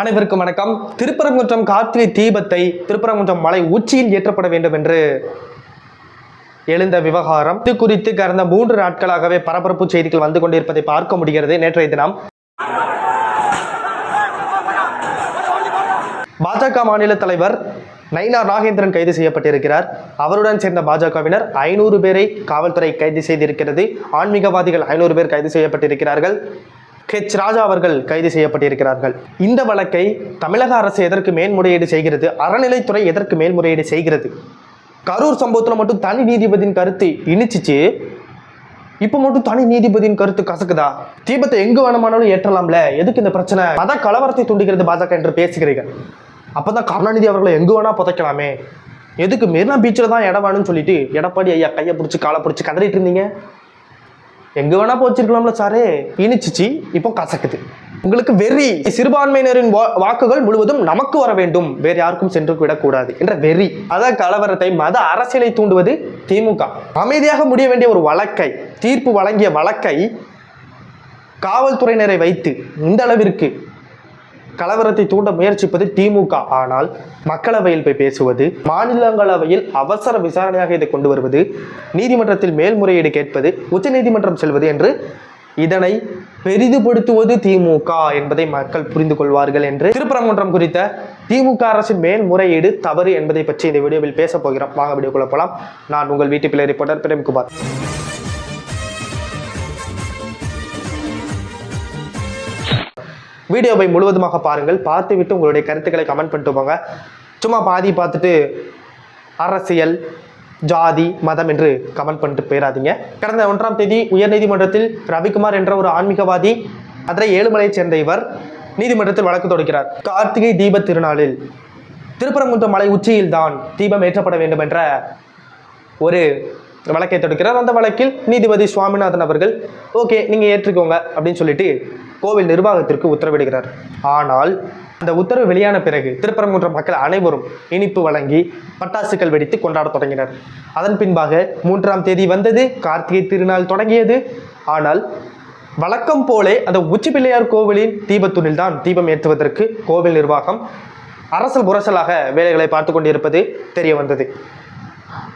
அனைவருக்கும் வணக்கம். திருப்பரங்குன்றம் கார்த்திகை தீபத்தை திருப்பரங்குன்றம் மலை உச்சியில் ஏற்றப்பட வேண்டும் என்று எழுந்த விவகாரம். இது குறித்து கடந்த மூன்று நாட்களாகவே பரபரப்பு செய்திகள் வந்து கொண்டிருப்பதை பார்க்க முடிகிறது. நேற்றைய தினம் பாஜக மாநில தலைவர் நயினார் நாகேந்திரன் கைது செய்யப்பட்டிருக்கிறார். அவருடன் சேர்ந்த பாஜகவினர் ஐநூறு பேரை காவல்துறை கைது செய்திருக்கிறது. ஆன்மீகவாதிகள் ஐநூறு பேர் கைது செய்யப்பட்டிருக்கிறார்கள். ஹெச் ராஜா அவர்கள் கைது செய்யப்பட்டிருக்கிறார்கள். இந்த வழக்கை தமிழக அரசு எதற்கு மேல்முறையீடு செய்கிறது? அறநிலைத்துறை எதற்கு மேல்முறையீடு செய்கிறது? கரூர் சம்பவத்தில் மட்டும் தனி நீதிபதியின் கருத்து இனிச்சிச்சு. இப்போ மட்டும் தனி நீதிபதியின் கருத்து கசக்குதா? தீபத்தை எங்கு வேணுமானாலும் ஏற்றலாம்ல? எதுக்கு இந்த பிரச்சனை? மத கலவரத்தை தூண்டுகிறது பாஜக என்று பேசுகிறீர்கள். அப்பதான் கருணாநிதி அவர்களை எங்கு வேணா புதைக்கலாமே. எதுக்கு? மெரினா பீச்சில் தான் இடம் வேணும்னு சொல்லிட்டு எடப்பாடி ஐயா கையை பிடிச்சி காலை பிடிச்சி கதறிட்டு இருந்தீங்க. எங்க வேணா போச்சிருக்கலாம்ல சாரே? இனிச்சிச்சு இப்போ கசக்குது. உங்களுக்கு வெறி சிறுபான்மையினரின் வா- வாக்குகள் முழுவதும் நமக்கு வர வேண்டும். வேறு யாருக்கும் சென்று விடக்கூடாது என்ற வெறி. அத கலவரத்தை மத அரசியலை தூண்டுவது திமுக. அமைதியாக முடிய வேண்டிய ஒரு வழக்கை தீர்ப்பு வழங்கிய வழக்கை காவல்துறையினரை வைத்து இந்த அளவிற்கு கலவரத்தை தூண்ட முயற்சிப்பது திமுக. ஆனால் மக்களவையில் போய் பேசுவது மாநிலங்களவையில் அவசர விசாரணையாக இதை கொண்டு வருவது நீதிமன்றத்தில் மேல்முறையீடு கேட்பது உச்சநீதிமன்றம் செல்வது என்று இதனை பெரிதுபடுத்துவது திமுக என்பதை மக்கள் புரிந்து கொள்வார்கள் என்று திருப்பரங்குன்றம் குறித்த திமுக அரசின் மேல்முறையீடு தவறு என்பதை பற்றி இந்த வீடியோவில் பேச போகிறோம். வாங்க வீடியோக்குள்ள போகலாம் நான் உங்கள் வீட்டு பிள்ளை ரிப்போர்ட்டர் பிரேம்குமார். வீடியோவை முழுவதுமாக பாருங்கள். பார்த்துவிட்டு உங்களுடைய கருத்துக்களை கமெண்ட் பண்ணிட்டு போங்க. சும்மா பாதி பார்த்துட்டு அரசியல் ஜாதி மதம் என்று கமெண்ட் பண்ணிட்டு போயிடாதீங்க. கடந்த ஒன்றாம் தேதி உயர்நீதிமன்றத்தில் ரவிக்குமார் என்ற ஒரு ஆன்மீகவாதி அதனை ஏழுமலையைச் சேர்ந்த இவர் நீதிமன்றத்தில் வழக்கு தொடுக்கிறார். கார்த்திகை தீப திருநாளில் திருப்பரங்குன்றம் மலை உச்சியில் தான் தீபம் ஏற்றப்பட வேண்டும் என்ற ஒரு வழக்கை தொடுக்கிறார். அந்த வழக்கில் நீதிபதி சுவாமிநாதன் அவர்கள் ஓகே நீங்கள் ஏற்றுக்கோங்க அப்படின்னு சொல்லிட்டு கோவில் நிர்வாகத்திற்கு உத்தரவிடுகிறார். ஆனால் அந்த உத்தரவு வெளியான பிறகு திருப்பரங்குன்ற மக்கள் அனைவரும் இனிப்பு வழங்கி பட்டாசுகள் வெடித்து கொண்டாடத் தொடங்கினர். அதன் பின்பாக மூன்றாம் தேதி வந்தது கார்த்திகை திருநாள் தொடங்கியது. ஆனால் வழக்கம் போலே அந்த உச்சி பிள்ளையார் கோவிலின் தீபத்துணில் தான் தீபம் ஏற்றுவதற்கு கோவில் நிர்வாகம் அரசல் புரசலாக வேலைகளை பார்த்து கொண்டிருப்பது தெரிய வந்தது.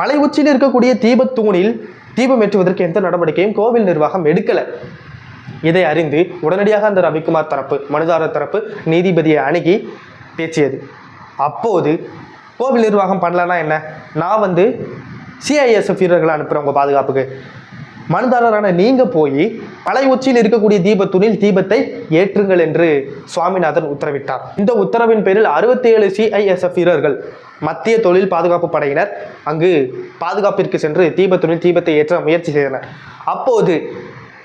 மலை உச்சியில் இருக்கக்கூடிய தீபத்தூணில் தீபம் ஏற்றுவதற்கு எந்த நடவடிக்கையும் கோவில் நிர்வாகம் எடுக்கல. இதை அறிந்து உடனடியாக அந்த ரவிக்குமார் தரப்பு மனுதாரர் தரப்பு நீதிபதியை அணுகி பேசியது. அப்போது கோவில் நிர்வாகம் பண்ணலன்னா என்ன? நான் வந்து சிஐஎஸ்எஃப் வீரர்களை அனுப்புகிறேன் உங்கள் பாதுகாப்புக்கு. மனுதாரரான நீங்கள் போய் மலை உச்சியில் இருக்கக்கூடிய தீபத்துணில் தீபத்தை ஏற்றுங்கள் என்று சுவாமிநாதன் உத்தரவிட்டார். இந்த உத்தரவின் பேரில் 67 ஏழு சிஐஎஸ்எஃப் வீரர்கள் மத்திய தொழில் பாதுகாப்பு படையினர் அங்கு பாதுகாப்பிற்கு சென்று தீபத்துணில் தீபத்தை ஏற்ற முயற்சி செய்தனர். அப்போது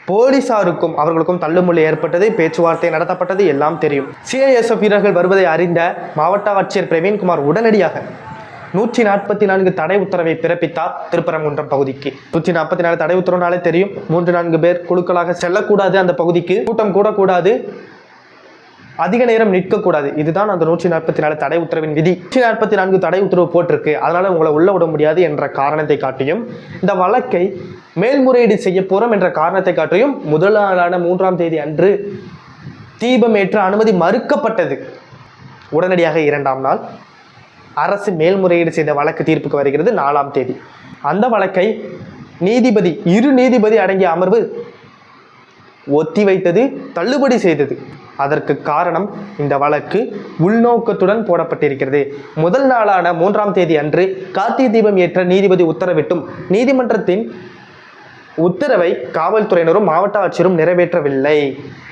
போலீசாருக்கும் அவர்களுக்கும் தள்ளுமுள்ளி ஏற்பட்டது பேச்சுவார்த்தை நடத்தப்பட்டது எல்லாம் தெரியும். சிஐஎஸ்எஃப் வீரர்கள் வருவதை அறிந்த மாவட்ட ஆட்சியர் பிரவீன்குமார் உடனடியாக நூற்றி நாற்பத்தி நான்கு தடை உத்தரவை பிறப்பித்தார் திருப்பரங்குன்றம் பகுதிக்கு. நூற்றி நாற்பத்தி நாலு தடை உத்தரவுனாலே தெரியும் மூன்று நான்கு பேர் குழுக்களாக செல்லக்கூடாது அந்த பகுதிக்கு கூட்டம் கூடக்கூடாது. அதிக நேரம் நிற்கக்கூடாது. இதுதான் அந்த நூற்றி நாற்பத்தி நாலு தடை உத்தரவின் விதி. நூற்றி நாற்பத்தி நான்கு தடை உத்தரவு போட்டிருக்கு. அதனால உங்களை உள்ள விட முடியாது என்ற காரணத்தை காட்டியும் இந்த வழக்கை மேல்முறையீடு செய்ய போறோம் என்ற காரணத்தை காட்டியும் முதல் நாளான மூன்றாம் தேதி அன்று தீபம் ஏற்ற அனுமதி மறுக்கப்பட்டது. உடனடியாக இரண்டாம் நாள் அரசு மேல்முறையீடு செய்த வழக்கு தீர்ப்புக்கு வருகிறது நாலாம் தேதி. அந்த வழக்கை நீதிபதி இரு நீதிபதி அடங்கிய அமர்வு ஒத்தி வைத்தது தள்ளுபடி செய்தது. அதற்கு காரணம் இந்த வழக்கு உள்நோக்கத்துடன் போடப்பட்டிருக்கிறது. முதல் நாளான மூன்றாம் தேதி அன்று கார்த்திகை தீபம் ஏற்ற நீதிபதி உத்தரவிட்டும் நீதிமன்றத்தின் உத்தரவை காவல்துறையினரும் மாவட்ட ஆட்சியரும் நிறைவேற்றவில்லை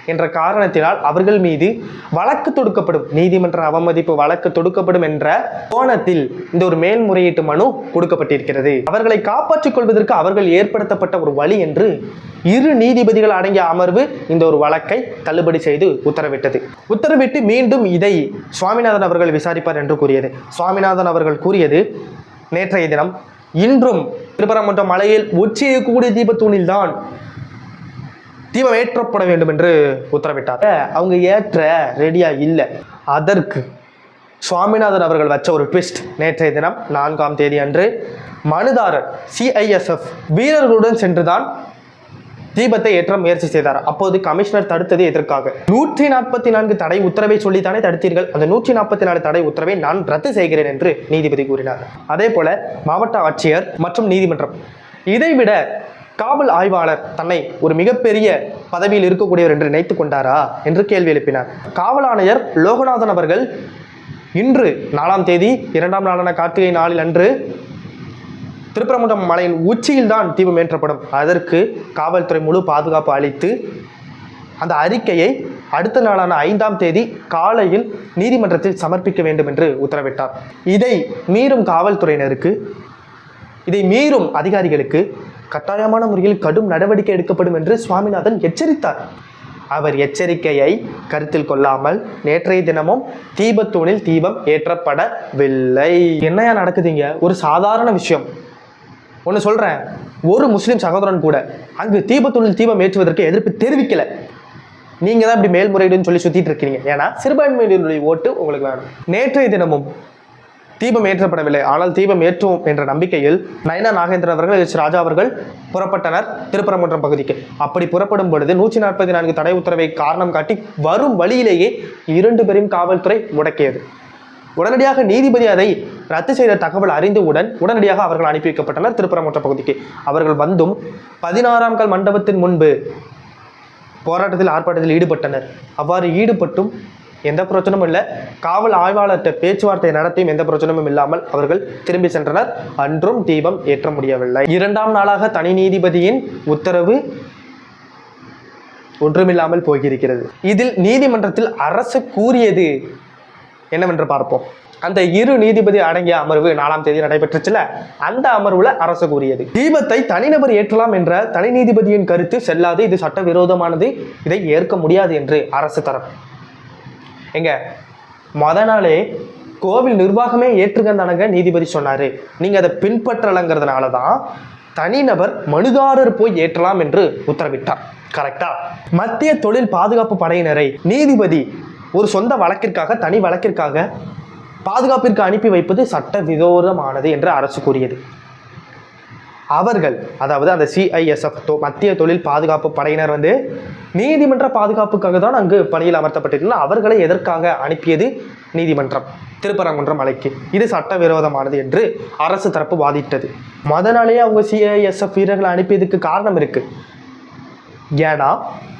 என்ற காரணத்தினால் அவர்கள் மீது வழக்கு தொடுக்கப்படும் நீதிமன்ற அவமதிப்பு வழக்கு தொடுக்கப்படும் என்ற கோணத்தில் இந்த ஒரு மேல்முறையீட்டு மனு கொடுக்கப்பட்டிருக்கிறது. அவர்களை காப்பாற்றிக் கொள்வதற்கு அவர்கள் ஏற்படுத்தப்பட்ட ஒரு வழி என்று இரு நீதிபதிகள் அடங்கிய அமர்வு இந்த ஒரு வழக்கை தள்ளுபடி செய்து உத்தரவிட்டது. உத்தரவிட்டு மீண்டும் இதை சுவாமிநாதன் அவர்கள் விசாரிப்பார் என்று கூறியது. சுவாமிநாதன் அவர்கள் கூறியது நேற்றைய தினம் இன்றும் திருப்பரங்குன்றம் மலையில் உச்சி இருக்கக்கூடிய தீபத்தூணில் தான் தீபம் ஏற்றப்பட வேண்டும் என்று உத்தரவிட்டார். அவங்க ஏற்ற ரெடியா இல்லை. அதற்கு சுவாமிநாதன் அவர்கள் வச்ச ஒரு ட்விஸ்ட் நேற்றைய தினம் நான்காம் தேதி அன்று மனுதாரர் சிஐஎஸ்எஃப் வீரர்களுடன் சென்றுதான் தீபத்தை ஏற்ற முயற்சி செய்தார். அப்போது கமிஷனர் தடுத்தது எதற்காக நூற்றி நாற்பத்தி நான்கு தடை உத்தரவை சொல்லித்தானே தடுத்தீர்கள். அந்த நூற்றி நாற்பத்தி நாலு தடை உத்தரவை நான் ரத்து செய்கிறேன் என்று நீதிபதி கூறினார். அதே போல மாவட்ட ஆட்சியர் மற்றும் நீதிமன்றம். இதைவிட காவல் ஆய்வாளர் தன்னை ஒரு மிகப்பெரிய பதவியில் இருக்கக்கூடியவர் என்று நினைத்துக் கொண்டாரா என்று கேள்வி எழுப்பினார். காவல் ஆணையர் லோகநாதன் அவர்கள் இன்று நாலாம் தேதி இரண்டாம் நாளான கார்த்திகை நாளில் அன்று திருப்பரங்குன்றம் மலையின் உச்சியில் தான் தீபம் ஏற்றப்படும் அதற்கு காவல்துறை முழு பாதுகாப்பு அளித்து அந்த அறிக்கையை அடுத்த நாளான ஐந்தாம் தேதி காலையில் நீதிமன்றத்தில் சமர்ப்பிக்க வேண்டும் என்று உத்தரவிட்டார். இதை மீறும் காவல்துறையினருக்கு இதை மீறும் அதிகாரிகளுக்கு கட்டாயமான முறையில் கடும் நடவடிக்கை எடுக்கப்படும் என்று சுவாமிநாதன் எச்சரித்தார். அவர் எச்சரிக்கையை கருத்தில் கொள்ளாமல் நேற்றைய தினமும் தீபத்தூணில் தீபம் ஏற்றப்படவில்லை. என்னையா நடக்குதுங்க ஒரு சாதாரண விஷயம். ஒன்று சொல்கிறேன் ஒரு முஸ்லீம் சகோதரன் கூட அங்கு தீபத்துள்ளில் தீபம் ஏற்றுவதற்கு எதிர்ப்பு தெரிவிக்கலை. நீங்கள் தான் இப்படி மேல்முறையீடுன்னு சொல்லி சுற்றிட்டு இருக்கீங்க. ஏன்னா சிறுபான்மையினருடைய ஓட்டு உங்களுக்கு வேணும். நேற்றைய தினமும் தீபம் ஏற்றப்படவில்லை. ஆனால் தீபம் ஏற்றுவோம் என்ற நம்பிக்கையில் நயனா நாகேந்திரன் அவர்கள் எச். ராஜா அவர்கள் புறப்பட்டனர் திருப்பரங்குன்றம் பகுதிக்கு. அப்படி புறப்படும் பொழுது நூற்றி நாற்பத்தி நான்கு தடை உத்தரவை காரணம் காட்டி வரும் வழியிலேயே இரண்டு பேரையும் காவல்துறை முடக்கியது. உடனடியாக நீதிபதி அதை ரத்து செய்த தகவல் அறிந்தவுடன் உடனடியாக அவர்கள் அனுப்பி வைக்கப்பட்டனர் திருப்பரங்குன்ற பகுதிக்கு. அவர்கள் வந்தும் பதினாறாம் கால் மண்டபத்தின் முன்பு போராட்டத்தில் ஆர்ப்பாட்டத்தில் ஈடுபட்டனர். அவ்வாறு ஈடுபட்டும் எந்த பிரச்சனையும் இல்லை. காவல் ஆய்வாளர்கிட்ட பேச்சுவார்த்தை நடத்தியும் எந்த பிரச்சனையும் இல்லாமல் அவர்கள் திரும்பி சென்றனர். அன்றும் தீபம் ஏற்ற முடியவில்லை. இரண்டாம் நாளாக தனி நீதிபதியின் உத்தரவு ஒன்றுமில்லாமல் போயிருக்கிறது. இதில் நீதிமன்றத்தில் அரசு கூறியது என்னவென்று பார்ப்போம். அந்த இரு நீதிபதி அடங்கிய அமர்வு நாலாம் தேதி நடைபெற்றுச்சுல அந்த அமர்வுல அரசு கூறியது. தீபத்தை தனிநபர் ஏற்றலாம் என்ற தனி நீதிபதியின் கருத்து செல்லாது இது சட்டவிரோதமானது இதை ஏற்க முடியாது என்று அரசு தரப்பு. எங்க மொத நாளே கோவில் நிர்வாகமே ஏற்றுக்கந்தானங்க நீதிபதி சொன்னாரு. நீங்க அதை பின்பற்றலைங்கிறதுனால தான் தனிநபர் மனுதாரர் போய் ஏற்றலாம் என்று உத்தரவிட்டார். கரெக்டா மத்திய தொழில் பாதுகாப்பு படையினரை நீதிபதி ஒரு சொந்த வழக்கிற்காக தனி வழக்கிற்காக பாதுகாப்பிற்கு அனுப்பி வைப்பது சட்ட விரோதமானது என்று அரசு கூறியது. அவர்கள் அதாவது அந்த சிஐஎஸ்எஃப் மத்திய தொழில் பாதுகாப்பு படையினர் வந்து நீதிமன்ற பாதுகாப்புக்காக தான் அங்கு பணியில் அமர்த்தப்பட்டிருந்தார் அவர்களை எதற்காக அனுப்பியது? நீதிமன்றம் திருப்பரங்குன்றம் அலைக்கு. இது சட்டவிரோதமானது என்று அரசு தரப்பு வாதிட்டது. மத நாளே அவங்க சிஐஎஸ்எஃப் வீரர்களை அனுப்பியதுக்கு காரணம் இருக்குது ஏன்னா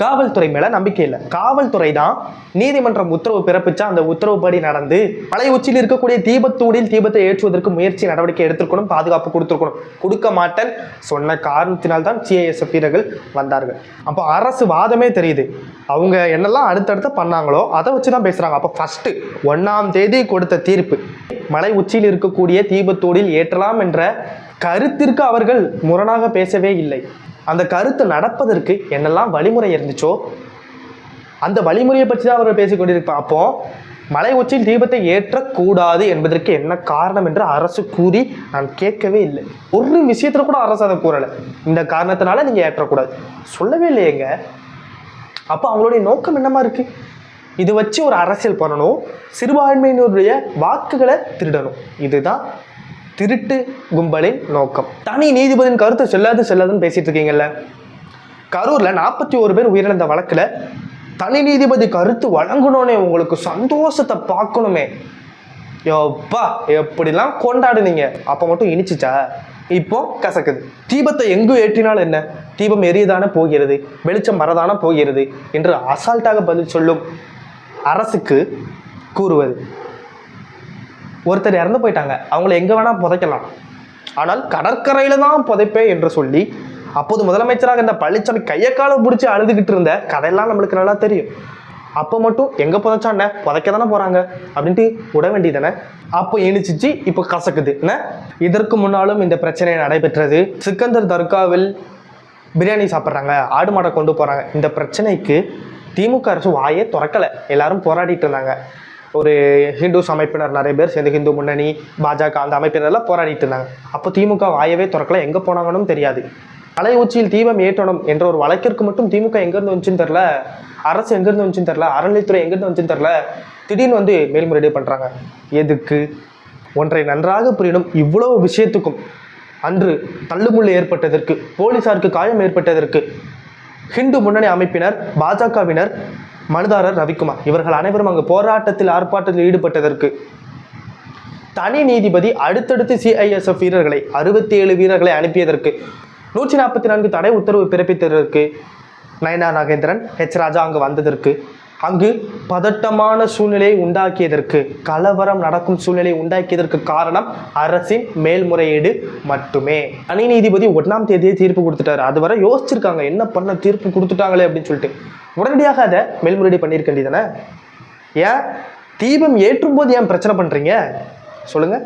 காவல்துறை மேல நம்பிக்கை இல்லை. காவல்துறை தான் நீதிமன்றம் உத்தரவு பிறப்பிச்சா அந்த உத்தரவுப்படி நடந்து மலை உச்சியில் இருக்கக்கூடிய தீபத்தூடில் தீபத்தை ஏற்றுவதற்கு முயற்சி நடவடிக்கை எடுத்திருக்கணும் பாதுகாப்பு கொடுத்துருக்கணும். கொடுக்க மாட்டேன் சொன்ன காரணத்தினால் தான் சிஐஎஸ்எஃப் வீரர்கள் வந்தார்கள். அப்போ அரசு வாதமே தெரியுது. அவங்க என்னெல்லாம் அடுத்தடுத்து பண்ணாங்களோ அதை வச்சு தான் பேசுறாங்க. அப்போ ஃபர்ஸ்ட் ஒன்னாம் தேதி கொடுத்த தீர்ப்பு. மலை உச்சியில் இருக்கக்கூடிய தீபத்தூடில் ஏற்றலாம் என்ற கருத்திற்கு அவர்கள் முரணாக பேசவே இல்லை. அந்த கருத்து நடப்பதற்கு என்னெல்லாம் வழிமுறை இருந்துச்சோ அந்த வழிமுறையை பற்றி தான் அவர்கள் பேசிக்கொண்டிருப்பார் அப்போ மலை உச்சியில் தீபத்தை ஏற்றக்கூடாது என்பதற்கு என்ன காரணம் என்று அரசு கூறி நான் கேட்கவே இல்லை. ஒரு விஷயத்துல கூட அரசு அதை கூறலை. இந்த காரணத்தினால நீங்க ஏற்றக்கூடாது. சொல்லவே இல்லையேங்க. அப்போ அவங்களுடைய நோக்கம் என்னமா இருக்கு? இது வச்சு ஒரு அரசியல் பண்ணணும். சிறுபான்மையினருடைய வாக்குகளை திருடணும். இதுதான் திருட்டு கும்பலின் நோக்கம். தனி நீதிபதியின் கருத்து செல்லாது செல்லாதுன்னு பேசிட்டு இருக்கீங்கல்ல? கரூர்ல நாற்பத்தி ஒரு பேர் உயிரிழந்த வழக்குல தனி நீதிபதி கருத்து வழங்கணும்னே உங்களுக்கு சந்தோஷத்தை பார்க்கணுமே. யோப்பா எப்படிலாம் கொண்டாடுனீங்க? அப்போ மட்டும் இனிச்சிச்சா? இப்போ கசக்குது. தீபத்தை எங்கு ஏற்றினால் என்ன? தீபம் எரியதான போகிறது? வெளிச்சம் வரதான போகிறது? என்று அசால்ட்டாக பதில் சொல்லும் அரசுக்கு கூறுவது. ஒருத்தர் இறந்து போயிட்டாங்க. அவங்கள எங்கே வேணால் புதைக்கலாம். ஆனால் கடற்கரையில் தான் புதைப்பேன் என்று சொல்லி அப்போது முதலமைச்சராக இந்த பழனிசாமி கையை காலை பிடிச்சி அழுதுகிட்டு இருந்த கதையெல்லாம் நம்மளுக்கு நல்லா தெரியும். அப்போ மட்டும் எங்கே புதைச்சாண்ண புதைக்க தானே போகிறாங்க அப்படின்ட்டு விட வேண்டியதானே அப்போ இனிச்சிச்சு இப்போ கசக்குது. என்ன? இதற்கு முன்னாலும் இந்த பிரச்சனை நடைபெற்றது. சிக்கந்தர் தர்காவில் பிரியாணி சாப்பிட்றாங்க. ஆடு மாடை கொண்டு போகிறாங்க இந்த பிரச்சனைக்கு திமுக அரசு வாயே திறக்கலை. எல்லாரும் போராடிட்டு இருந்தாங்க. ஒரு ஹிந்துஸ் அமைப்பினர் நிறைய பேர் சேர்ந்து ஹிந்து முன்னணி பாஜக அந்த அமைப்பினர்லாம் போராடிட்டு இருந்தாங்க. அப்போ திமுக வாயவே திறக்கல. எங்கே போனாங்கன்னு தெரியாது. மலை உச்சியில் தீபம் ஏற்றணும் என்ற ஒரு வழக்கிற்கு மட்டும் திமுக எங்கேருந்து வந்துச்சுன்னு தெரில. அரசு எங்கேருந்து வந்துச்சுன்னு தெரில. அறநிலைத்துறை எங்கேருந்து வந்துச்சுன்னு தெரில. திடீர்னு வந்து மேல்முறையீடு பண்ணுறாங்க எதுக்கு? ஒன்றை நன்றாக புரியணும். இவ்வளவு விஷயத்துக்கும் அன்று தள்ளுமுள்ளு ஏற்பட்டதற்கு போலீசாருக்கு காயம் ஏற்பட்டதற்கு ஹிந்து முன்னணி அமைப்பினர் பாஜகவினர் மனுதாரர் ரவிக்குமார். இவர்கள் அனைவரும் அங்கு போராட்டத்தில் ஆர்ப்பாட்டத்தில் ஈடுபட்டதற்கு தனி நீதிபதி அடுத்தடுத்து சிஐஎஸ்எஃப் வீரர்களை அறுபத்தி ஏழு வீரர்களை அனுப்பியதற்கு நூற்றி நாற்பத்தி நான்கு தடை உத்தரவு பிறப்பித்ததற்கு நயனா நாகேந்திரன் ஹெச் ராஜா அங்கு வந்ததற்கு அங்கு பதட்டமான சூழ்நிலையை உண்டாக்கியதற்கு கலவரம் நடக்கும் சூழ்நிலையை உண்டாக்கியதற்கு காரணம் அரசின் மேல்முறையீடு மட்டுமே. தனி நீதிபதி ஒன்றாம் தேதியே தீர்ப்பு கொடுத்துட்டாரு. அதுவரை யோசிச்சிருக்காங்க என்ன பண்ண தீர்ப்பு கொடுத்துட்டாங்களே அப்படின்னு சொல்லிட்டு. உடனடியாக அதை மேல்முறையீடு பண்ணியிருக்க வேண்டியதானே ஏன்? தீபம் ஏற்றும் போது ஏன் பிரச்சனை பண்ணுறீங்க சொல்லுங்க.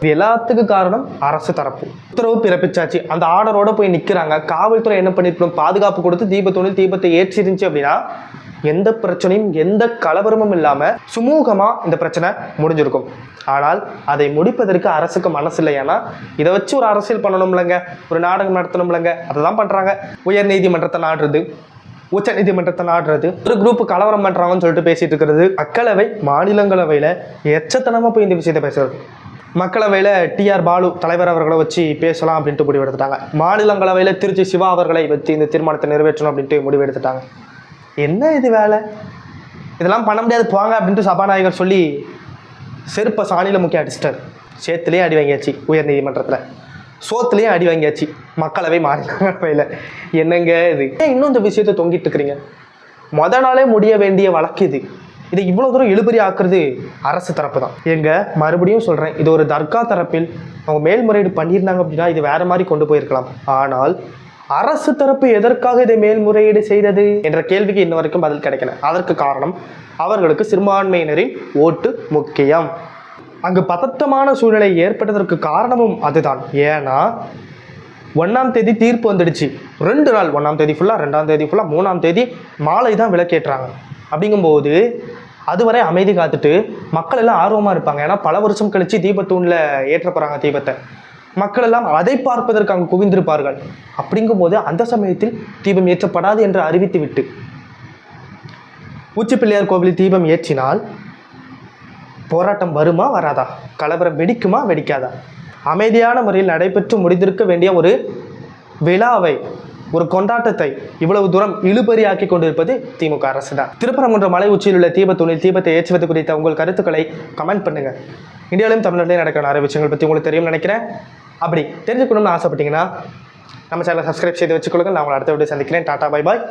இது எல்லாத்துக்கும் காரணம் அரசு தரப்பு. உத்தரவு பிறப்பிச்சாச்சு. அந்த ஆர்டரோட போய் நிற்கிறாங்க காவல்துறை என்ன பண்ணிருக்கணும்? பாதுகாப்பு கொடுத்து தீபத்தோடு தீபத்தை ஏற்றிருந்துச்சு அப்படின்னா எந்த பிரச்சனையும் எந்த கலவரமும் இல்லாமல் சுமூகமாக இந்த பிரச்சனை முடிஞ்சிருக்கும். ஆனால் அதை முடிப்பதற்கு அரசுக்கு மனசு இல்லை. ஏன்னா இதை வச்சு ஒரு அரசியல் பண்ணணும்லங்க. ஒரு நாடகம் நடத்தணும்லங்க. அதை தான் பண்ணுறாங்க உயர் நீதிமன்றத்தை நாடுறது உச்ச நீதிமன்றத்தை நாடுறது ஒரு குரூப் கலவரம் பண்ணுறாங்கன்னு சொல்லிட்டு பேசிட்டு இருக்கிறது. மக்களவை மாநிலங்களவையில் எச்சத்தனமாக போய் இந்த விஷயத்தை பேசுறது. மக்களவையில் டிஆர் பாலு தலைவர் அவர்களை வச்சு பேசலாம் அப்படின்ட்டு முடிவு எடுத்துட்டாங்க மாநிலங்களவையில் திருச்சி சிவா அவர்களை வச்சு இந்த தீர்மானத்தை நிறைவேற்றணும் அப்படின்ட்டு முடிவு எடுத்துட்டாங்க என்ன இது வேலை? இதெல்லாம் பண்ண முடியாது போங்க அப்படின்ட்டு சபாநாயகர் சொல்லி செருப்பை சாணியில் முக்கிய அடிச்சிட்டார். சேத்துலேயே அடி வாங்கியாச்சு உயர் நீதிமன்றத்தில். சோத்துலேயும் அடி வாங்கியாச்சு மக்களவை மாநிலங்களவையில் என்னங்க இது? ஏன் இன்னும் இந்த விஷயத்தை தொங்கிட்டு இருக்கிறீங்க? மொத நாளே முடிய வேண்டிய வழக்கு இது. இதை இவ்வளோ தூரம் இழுபறி ஆக்குறது அரசு தரப்பு தான் எங்க மறுபடியும் சொல்கிறேன் இது ஒரு தர்கா தரப்பில் அவங்க மேல்முறையீடு பண்ணியிருந்தாங்க அப்படின்னா இது வேறு மாதிரி கொண்டு போயிருக்கலாம். ஆனால் அரசு தரப்பு எதற்காக இதை மேல்முறையீடு செய்தது? என்ற கேள்விக்கு இன்ன வரைக்கும் பதில் கிடைக்கல. அதற்கு காரணம் அவர்களுக்கு சிறுபான்மையினரின் ஓட்டு முக்கியம். அங்கு பதட்டமான சூழ்நிலை ஏற்பட்டதற்கு காரணமும் அதுதான். ஏன்னா ஒன்றாம் தேதி தீர்ப்பு வந்துடுச்சு. ரெண்டு நாள் ஒன்றாம் தேதி ஃபுல்லாக ரெண்டாம் தேதி ஃபுல்லாக மூணாம் தேதி மாலை தான் விளக்கேற்றாங்க. அப்படிங்கும்போது அதுவரை அமைதி காத்துட்டு மக்கள் எல்லாம் ஆர்வமாக இருப்பாங்க. ஏன்னா பல வருஷம் கழித்து தீபத்தூணில் ஏற்ற போகிறாங்க தீபத்தை. மக்கள் எல்லாம் அதை பார்ப்பதற்கு அங்கு குவிந்திருப்பார்கள். அப்படிங்கும்போது அந்த சமயத்தில் தீபம் ஏற்றப்படாது என்று அறிவித்து விட்டு உச்சி பிள்ளையார் கோவிலில் தீபம் ஏற்றினால் போராட்டம் வருமா வராதா? கலவரம் வெடிக்குமா வெடிக்காதா? அமைதியான முறையில் நடைபெற்று முடிந்திருக்க வேண்டிய ஒரு விழாவை ஒரு கொண்டாட்டத்தை இவ்வளவு தூரம் இழுபறியாக்கி கொண்டிருப்பது திமுக அரசு தான் திருப்பரங்குன்ற மலை உச்சியில் உள்ள தீபத்தூணில் தீபத்தை ஏற்றுவது குறித்த உங்கள் கருத்துக்களை கமெண்ட் பண்ணுங்க. இந்தியாவிலும் தமிழ்நாட்டிலையும் நடக்கிற நிறைய விஷயங்கள் பற்றி உங்களுக்கு தெரியும் நினைக்கிறேன். அப்படி தெரிஞ்சுக்கணும்னு ஆசைப்பட்டீங்கன்னா நம்ம சேனலை சப்ஸ்கிரைப் செய்து வச்சுக்கொள்ளுங்க நான் உங்களை அடுத்த வீடியோ சந்திக்கிறேன். Tata bye bye